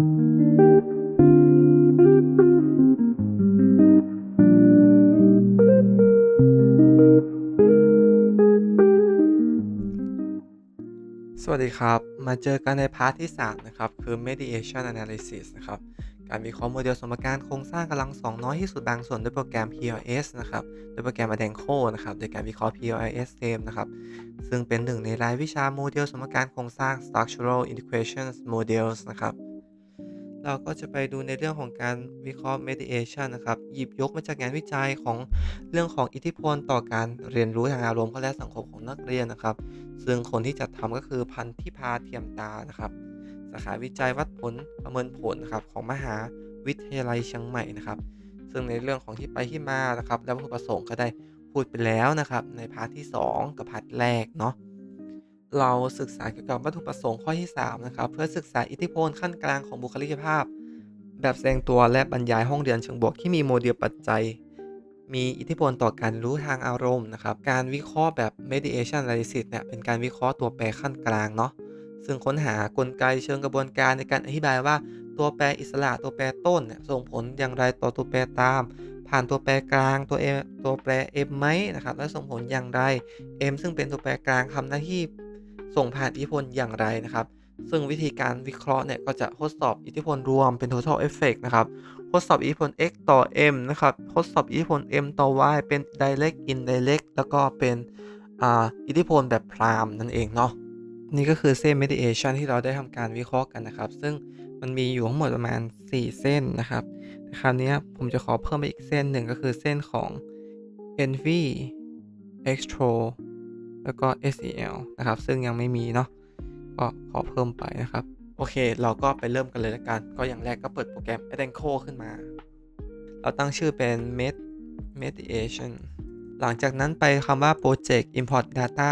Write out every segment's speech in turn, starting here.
สวัสดีครับ มาเจอกันในพาร์ทที่ 3 นะครับ คือ mediation analysis นะครับ การวิเคราะห์โมเดลสมการโครงสร้างกำลังสองน้อยที่สุดบางส่วนด้วยโปรแกรม PLS นะครับด้วยโปรแกรม Adenco นะครับ โดยการวิเคราะห์ PLS เ m นะครับ ซึ่งเป็นหนึ่งในรายวิชาโมเดลสมการโครงสร้าง structural equations models นะครับ เราก็จะไปดูในเรื่องของการวิเคราะห์ mediation นะครับ หยิบยกมาจากงานวิจัยของเรื่องของอิทธิพลต่อการเรียนรู้ทางอารมณ์และสังคมของนักเรียนนะครับ ซึ่งคนที่จัดทำก็คือพันธิพาเทียมตานะครับสาขาวิจัยวัดผลประเมินผลนะครับของมหาวิทยาลัยเชียงใหม่นะครับ ซึ่งในเรื่องของที่ไปที่มานะครับ และวัตถุประสงค์ก็ได้พูดไปแล้วนะครับ ในพาร์ทที่ 2 กับพาร์ทแรกเนาะ เราศึกษาเกี่ยวกับวัตถุประสงค์ข้อที่3นะครับเพื่อศึกษาอิทธิพลขั้นกลางของบุคลิกภาพ แบบแสดงตัวและบรรยายห้องเรียนเชิงบวกที่มีโมเดลปัจจัย มีอิทธิพลต่อการรู้ทางอารมณ์นะครับการวิเคราะห์แบบ mediation analysis เนี่ยเป็นการวิเคราะห์ตัวแปรขั้นกลางเนาะซึ่งค้นหากลไกเชิงกระบวนการในการอธิบายว่าตัวแปรอิสระตัวแปรต้นเนี่ยส่งผลอย่างไรต่อตัวแปรตาม ผ่านตัวแปรกลางตัว M ตัวแปร M ไหมนะครับและส่งผลอย่างไร M ซึ่งเป็นตัวแปรกลางทำหน้าที่ ส่งผ่านอิทธิพลอย่างไรนะครับ ซึ่งวิธีการวิเคราะห์เนี่ยก็จะทดสอบอิทธิพลรวมเป็น total effect นะครับ ทดสอบอิทธิพล x ต่อ m นะครับ ทดสอบอิทธิพล m ต่อ y เป็น direct indirect แล้วก็เป็นอิทธิพลแบบพรามนั่นเองเนาะนี่ก็คือเส้น mediation ที่เราได้ทำการวิเคราะห์กันนะครับ ซึ่งมันมีอยู่ทั้งหมดประมาณ 4 เส้นนะครับแต่คราวนี้ผมจะขอเพิ่มไปอีกเส้นหนึ่งก็คือเส้นของ envy extro แล้วก็ SEL นะครับ ซึ่งยังไม่มีเนาะก็ขอเพิ่มไปนะครับ โอเค เราก็ไปเริ่มกันเลยละกัน ก็อย่างแรกก็เปิดโปรแกรม Adenco ขึ้นมา เราตั้งชื่อเป็น med mediation หลังจากนั้นไปคำว่า project import data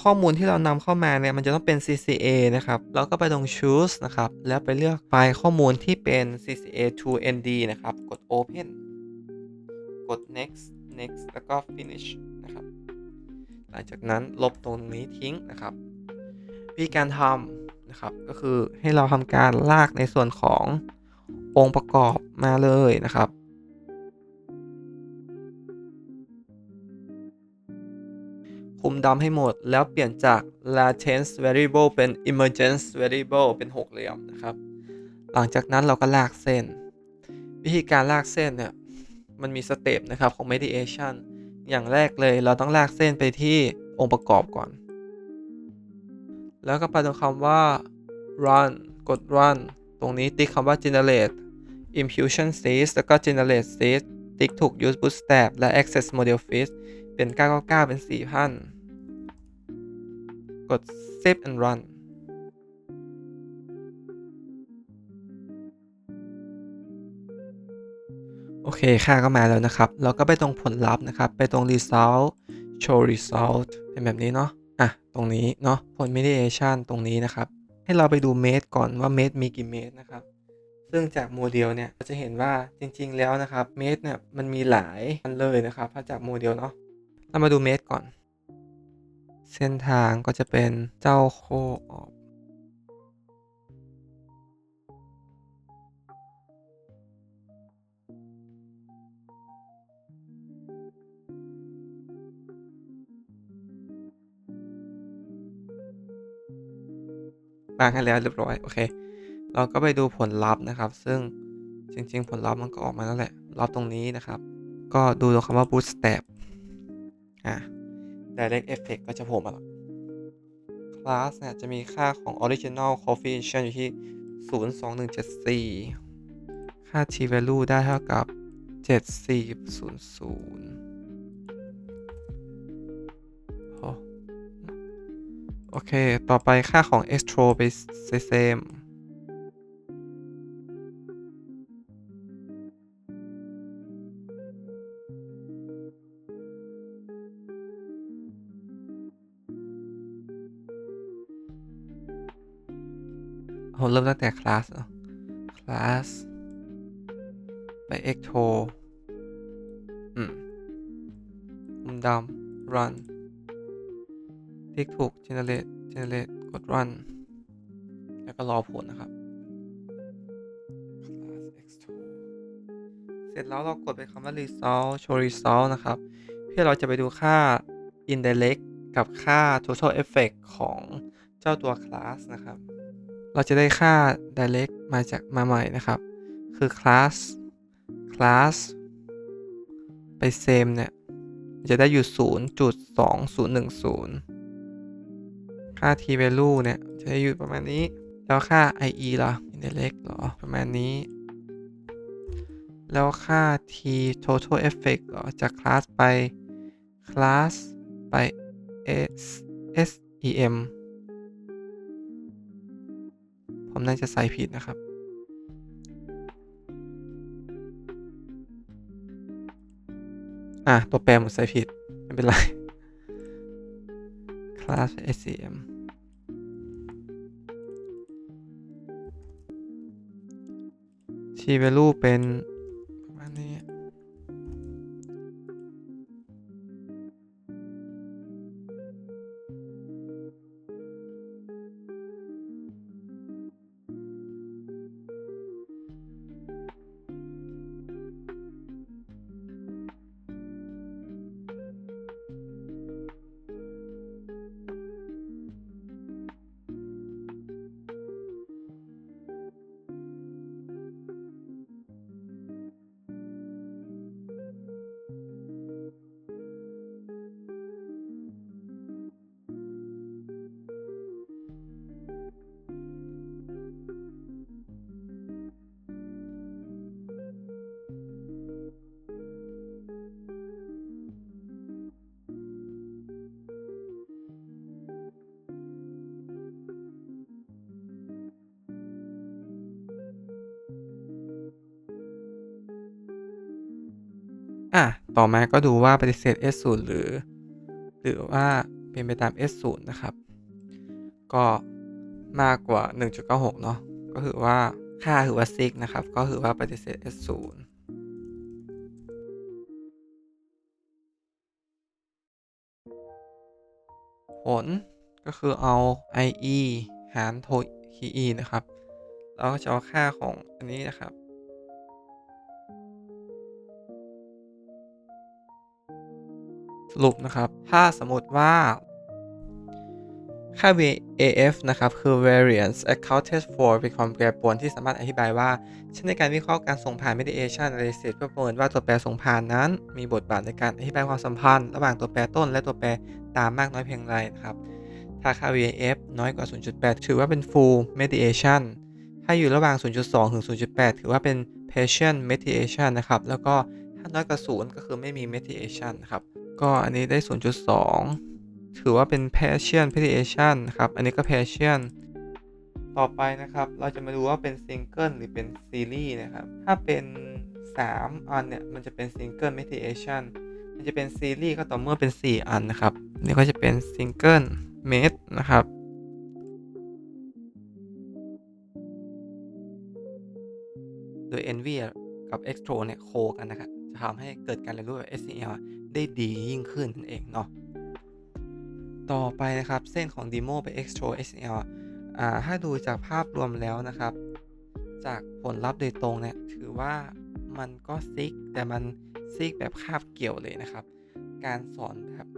ข้อมูลที่เรานำเข้ามาเนี่ยมันจะต้องเป็น CCA นะครับเราก็ไปตรง choose นะครับ แล้วไปเลือกไฟล์ข้อมูลที่เป็น CCA to ND นะครับ กด open กด next next แล้วก็ finish ลังจากนั้นลบตรงนี้ทิ้งนะครับวิธีการทำนะครับก็คือให้เราทำการลากในส่วนขององค์ประกอบมาเลยนะครับคุมดำให้หมดแล้วเปลี่ยนจาก latence variable เป็น emergence variable เป็นหกเหลี่ยมนะครับ หลังจากนั้นเราก็ลากเส้น วิธีการลากเส้นเนี่ย มันมีสเต็ปนะครับของ mediation อย่างแรกเลยเราต้องลากเส้นไปที่องค์ประกอบก่อน แล้วก็ไปตรงคำว่า run กด run ตรงนี้ติ๊กคำว่า generate imputation state แล้วก็ generate state ติ๊กถูก use bootstrap และ access model feed เป็น 999 เป็น 4,000 กด save and run อเคค่าก็มาแล้วนะครับ เราก็ไปตรงผลลัพธ์นะครับ ไปตรง result show result เป็นแบบนี้เนาะอะตรงนี้เนาะผล mediation ตรงนี้นะครับ ให้เราไปดูเมตรก่อนว่าเมตรมีกี่เมตรนะครับซึ่งจากโมเดลเนี่ยเราจะเห็นว่าจริงๆแล้วนะครับเมตรเนี่ยมันมีหลายอันเลยนะครับถ้าจากโมเดลเนาะเรามาดูเมตรก่อน เส้นทางก็จะเป็นเจ้าโคออ บวางให้แล้วเรียบร้อย โอเค เราก็ไปดูผลลัพธ์นะครับ ซึ่งจริง ๆ ผลลัพธ์มันก็ออกมาแล้วแหละลัพธ์ตรงนี้นะครับ ก็ดูตรงคำว่า bootstrap อะ direct effect ก็จะโผล่มาแล้ว class เนี่ยจะมีค่าของ original coefficient อยู่ที่ 02174 ค่า t value ได้เท่ากับ 7400 โอเค ต่อไปค่าของ extro ไปเซมผมเริ่มตั้งแต่คลาสเนาะคลาส ไป extro อืมมุมดำ run ลิกถูก generate generate กด run แล้วก็รอผลนะครับ เสร็จแล้วเรากดไปคำว่า result show result นะครับ เพื่อเราจะไปดูค่า indirect กับค่า total effect ของเจ้าตัว class นะครับ เราจะได้ค่า direct มาจากมาใหม่นะครับ คือ class class ไป same เนี่ย จะได้อยู่ 0.2010 ค่า t value เนี่ย จะอยู่ประมาณนี้ แล้วค่า ie ล่ะ indirect เหรอ ประมาณนี้ แล้วค่า t total effect เหรอ จาก class ไป class ไป s sem ผมน่าจะใส่ผิดนะครับ อะ ตัวแปรผมใส่ผิด ไม่เป็นไร class sem t value เป็น ต่อมาก็ดูว่าปฏิเสธ S0 หรือ หรือว่าเป็นไปตาม S0 นะครับ ก็มากกว่า 1.96 เนาะก็คือว่าค่าถือว่าซิกนะครับ ก็คือว่าปฏิเสธ S0 ผลก็คือเอา IE หารโท KE นะครับแล้วก็จะเอาค่าของอันนี้นะครับ สรุปนะครับ ถ้าสมมติว่าค่า VAF นะครับ คือ variance accounted for เป็นความแปรปรวนที่สามารถอธิบายว่าเช่นในการวิเคราะห์การส่งผ่าน mediation analysis เพื่อประเมินว่าตัวแปรส่งผ่านนั้น มีบทบาทในการอธิบายความสัมพันธ์ ระหว่างตัวแปรต้นและตัวแปรตามมากน้อยเพียงไรนะครับ ถ้าค่า VAF น้อยกว่า 0.8 ถือว่าเป็น full mediation ถ้าอยู่ระหว่าง 0.2 ถึง 0.8 ถือว่าเป็น partial mediation นะครับ แล้วก็ถ้าน้อยกว่า 0 ก็คือไม่มี mediation นะครับ ก็อันนี้ได้ 0.2 ถือว่าเป็น partial mediation นครับ อันนี้ก็ partial ต่อไปนะครับ เราจะมาดูว่าเป็น single หรือเป็น series นะครับ ถ้าเป็น 3 อันเนี่ย มันจะเป็น single mediation มันจะเป็น series ก็ต่อเมื่อเป็น 4 อันนะครับ นี่ก็จะเป็น single med นะครับโดย envy กับ extro เนี่ย โคกันนะครับ จะทำให้เกิดการเรียนรู้แบบ SCL ได้ดียิ่งขึ้นนั่นเองเนาะต่อไปนะครับเส้นของ Demo ไป Extro SCL อ่าถ้าดูจากภาพรวมแล้วนะครับ จากผลลัพธ์โดยตรงเนี่ยถือว่ามันก็ซิกแต่มันซิกแบบคาบเกี่ยวเลยนะครับ การสอนแบบ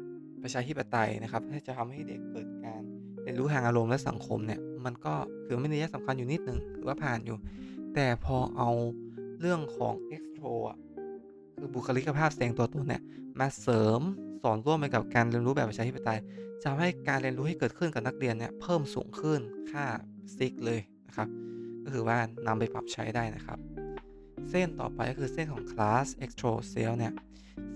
ประชาธิปไตยนะครับถ้าจะทำให้เด็กเกิดการเรียนรู้ทางอารมณ์และสังคมเนี่ยมันก็ถือว่ามีนัยสำคัญอยู่นิดนึงถือว่าผ่านอยู่ แต่พอเอาเรื่องของ extro อะ คือบุคลิกภาพแสดงตัวตนเนี่ยมาเสริมสอนร่วมไปกับการเรียนรู้แบบประชาธิปไตยจะทำให้การเรียนรู้ที่เกิดขึ้นกับนักเรียนเนี่ยเพิ่มสูงขึ้นค่าซิกเลยนะครับ ก็คือว่านำไปปรับใช้ได้นะครับ เส้นต่อไปก็คือเส้นของ class extro cell เนี่ย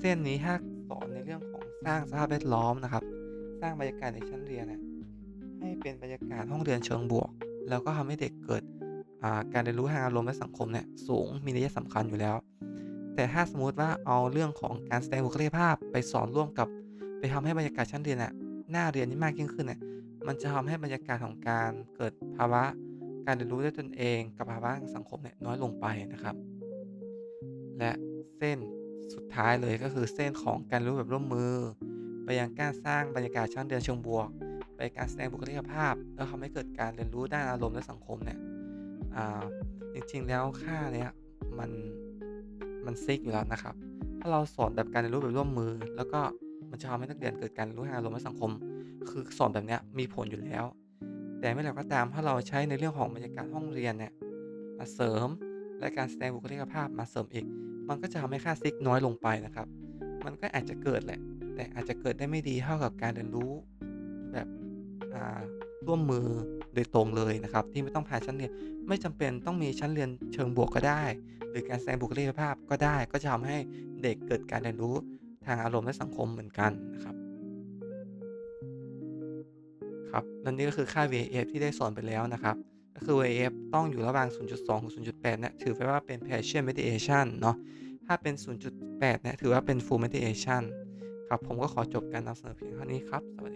เส้นนี้ถ้าสอนในเรื่องของสร้างสภาพแวดล้อมนะครับ สร้างบรรยากาศในชั้นเรียนเนี่ยให้เป็นบรรยากาศห้องเรียนเชิงบวก แล้วก็ทำให้เด็กเกิดการเรียนรู้ทางอารมณ์และสังคมเนี่ยสูงมีนัยสำคัญอยู่แล้ว แต่ถ้าสมมติว่าเอาเรื่องของการแสดงบุคลิกภาพไปสอนร่วมกับ ไปทำให้บรรยากาศชั้นเรียนน่ะน่าเรียนนี้มากยิ่งขึ้นเนี่ยมันจะทำให้บรรยากาศของการเกิดภาวะ การเรียนรู้ด้วยตนเอง กับภาวะสังคมเนี่ยน้อยลงไปนะครับ และเส้นสุดท้ายเลยก็คือเส้นของการรู้แบบร่วมมือ ไปยังการสร้างบรรยากาศชั้นเรียนเชิงบวก ไปการแสดงบุคลิกภาพ แล้วทำให้เกิดการเรียนรู้ด้านอารมณ์และสังคมเนี่ยจริงๆแล้วค่าเนี้ยมัน มันซิกอยู่แล้วนะครับ ถ้าเราสอนแบบการเรียนรู้แบบร่วมมือ แล้วก็มันจะทำให้นักเรียนเกิดการรู้ทางอารมณ์และสังคม คือสอนแบบนี้มีผลอยู่แล้ว แต่เมื่อไหร่ก็ตามถ้าเราใช้ในเรื่องของบรรยากาศห้องเรียนเนี่ยมาเสริมและการแสดงบุคลิกภาพมาเสริมอีก มันก็จะทำให้ค่าซิกน้อยลงไปนะครับ มันก็อาจจะเกิดแหละ แต่อาจจะเกิดได้ไม่ดีเท่ากับการเรียนรู้แบบอ่าร่วมมือโดยตรงเลยนะครับ ที่ไม่ต้องผ่านชั้นเรียน ไม่จำเป็นต้องมีชั้นเรียนเชิงบวกก็ได้ รือการแสดงบุคลิกภาพก็ได้ ก็จะทำให้เด็กเกิดการเรียนรู้ทางอารมณ์และสังคมเหมือนกันนะครับครับและนี่ก็คือค่า VAF ที่ได้สอนไปแล้วนะครับก็คือ VAF ต้องอยู่ระหว่าง 0.2ถึง0.8เนี่ยถือไปว่าเป็น partial mediation เนาะถ้าเป็น 0.8เนี่ยถือว่าเป็น full mediation ครับ ผมก็ขอจบการนำเสนอเพียงเท่านี้ครับ สวัสดี